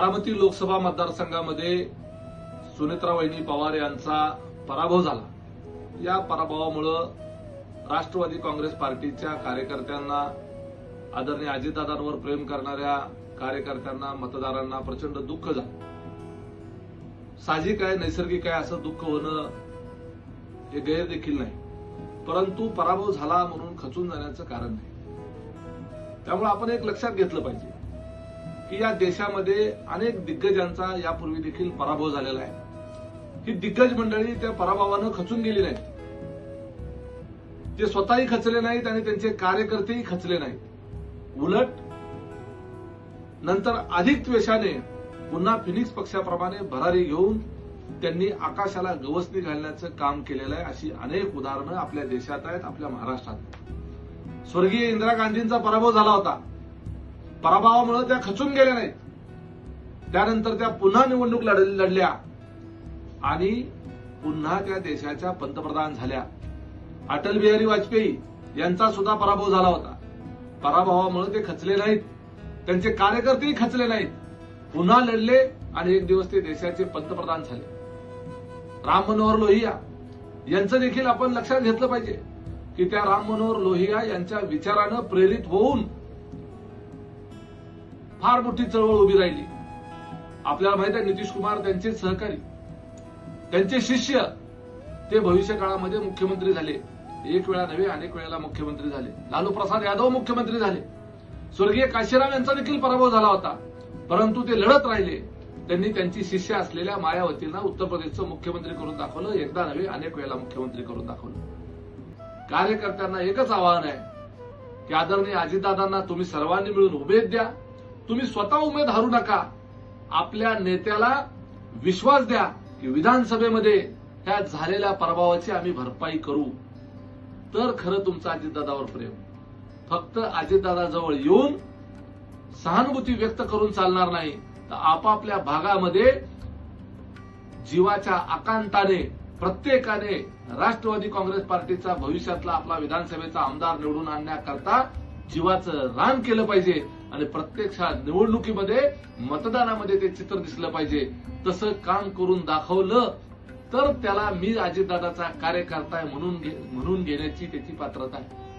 बारामती लोकसभा मतदारसंघामध्ये सुनेत्रा वहिनी पवार यांचा पराभव झाला. या पराभवामुळं राष्ट्रवादी काँग्रेस पार्टीच्या कार्यकर्त्यांना आदरणीय अजितदादांवर प्रेम करणाऱ्या कार्यकर्त्यांना मतदारांना प्रचंड दुःख झालं. साहजिक आहे नैसर्गिक आहे असं दुःख होणं हे गैर देखील नाही. परंतु पराभव झाला म्हणून खचून जाण्याचं कारण नाही. त्यामुळे आपण एक लक्षात घेतलं पाहिजे. की या देशामध्ये अनेक दिग्गजांचा यापूर्वी देखील पराभव झालेला आहे. ही दिग्गज मंडळी त्या पराभवानं खचून गेली नाहीत. ते स्वतःही खचले नाहीत आणि त्यांचे कार्यकर्तेही खचले नाहीत. उलट नंतर अधिक द्वेषाने पुन्हा फिनिक्स पक्षाप्रमाणे भरारी घेऊन त्यांनी आकाशाला गवसणी घालण्याचं काम केलेलं आहे अशी अनेक उदाहरणं आपल्या देशात आहेत आपल्या महाराष्ट्रात. स्वर्गीय इंदिरा गांधींचा पराभव झाला होता. पराभवामुळे त्या खचून गेल्या नाहीत. त्यानंतर त्या पुन्हा निवडणूक लढ- लढल्या. आणि पुन्हा त्या देशाच्या पंतप्रधान झाल्या. अटल बिहारी वाजपेयी यांचा सुद्धा पराभव झाला होता. पराभवामुळे ते खचले नाहीत. त्यांचे कार्यकर्तेही खचले नाहीत. पुन्हा लढले आणि एक दिवस ते देशाचे पंतप्रधान झाले. राम मनोहर लोहिया यांचं देखील आपण लक्षात घेतलं पाहिजे की त्या राम मनोहर लोहिया यांच्या विचारानं प्रेरित होऊन फार मोठी चळवळ उभी राहिली. आपल्याला माहीत आहे नितीश कुमार त्यांचे सहकारी त्यांचे शिष्य ते भविष्य काळामध्ये मुख्यमंत्री झाले. एक वेळा नव्हे अनेक वेळेला मुख्यमंत्री झाले. लालू प्रसाद यादव मुख्यमंत्री झाले. स्वर्गीय काशीराम यांचा देखील पराभव झाला होता. परंतु ते लढत राहिले. त्यांनी त्यांची शिष्य असलेल्या मायावतींना उत्तर प्रदेशचं मुख्यमंत्री करून दाखवलं. एकदा नव्हे अनेक वेळेला मुख्यमंत्री करून दाखवलं. कार्यकर्त्यांना एकच आवाहन आहे की आदरणीय अजितदादांना तुम्ही सर्वांनी मिळून उमेद द्या. तुम्ही स्वतः उमेद हरू नका. आपल्या नेत्याला विश्वास द्या की विधानसभेमध्ये त्या झालेल्या पराभवाची आम्ही भरपाई करू. तर खरं तुमचं अजितदादावर प्रेम. फक्त अजितदादाजवळ येऊन सहानुभूती व्यक्त करून चालणार नाही. तर आपापल्या भागामध्ये जीवाच्या आकांताने प्रत्येकाने राष्ट्रवादी काँग्रेस पार्टीचा भविष्यातला आपला विधानसभेचा आमदार निवडून आणण्याकरता जीवाचं रान केलं पाहिजे आणि प्रत्यक्षात निवडणुकीमध्ये मतदानामध्ये ते चित्र दिसलं पाहिजे. तसं काम करून दाखवलं तर त्याला मी अजितदादाचा कार्यकर्ता आहे म्हणून म्हणून घेण्याची त्याची पात्रता आहे.